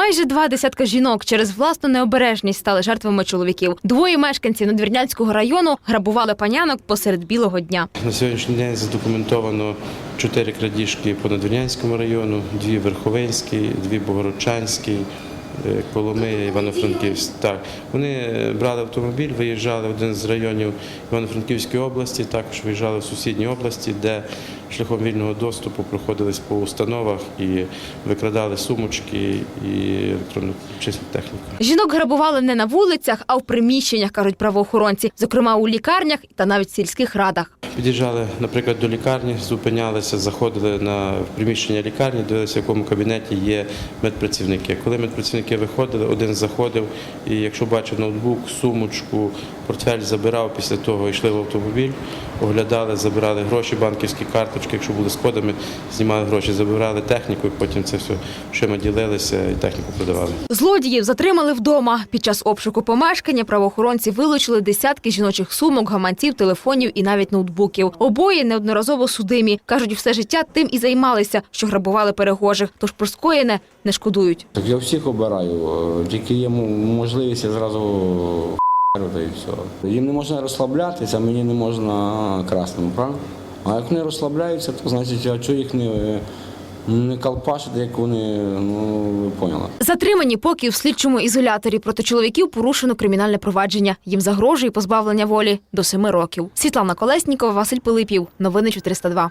Майже два десятка жінок через власну необережність стали жертвами чоловіків. Двоє мешканців Надвірнянського району грабували панянок посеред білого дня. На сьогоднішній день задокументовано чотири крадіжки по Надвірнянському району, дві Верховинській, дві Богородчанській, е, Коломия, Івано-Франківськ. Так, вони брали автомобіль, виїжджали в один з районів Івано-Франківської області, також виїжджали в сусідні області, де шляхом вільного доступу проходились по установах і викрадали сумочки і електронну численну техніку. Жінок грабували не на вулицях, а в приміщеннях, кажуть правоохоронці, зокрема у лікарнях та навіть сільських радах. Під'їжджали, наприклад, до лікарні, зупинялися, заходили на приміщення лікарні, дивилися, в якому кабінеті є медпрацівники. Коли медпрацівники виходили, один заходив, і якщо бачив ноутбук, сумочку, портфель забирав, після того йшли в автомобіль, оглядали, забирали гроші, банківські карточки, якщо були з кодами, знімали гроші, забирали техніку, і потім це все шима ділилися і техніку продавали. Злодіїв затримали вдома. Під час обшуку помешкання правоохоронці вилучили десятки жіночих сумок, гаманців, телефонів і навіть ноутбуків. Обоє неодноразово судимі. кажуть, все життя тим і займалися, що грабували перехожих. Тож про скоєне не шкодують. Так я всіх обираю, тільки є можливість я зразу та і все. Їм не можна розслаблятися, а мені не можна красному, правильно? А як вони розслабляються, то значить, а чого їх не, не колпашити, як вони, ну ви поняли. Затримані поки в слідчому ізоляторі проти чоловіків порушено кримінальне провадження. Їм загрожує позбавлення волі до семи років. Світлана Колеснікова, Василь Пилипів. Новини 402.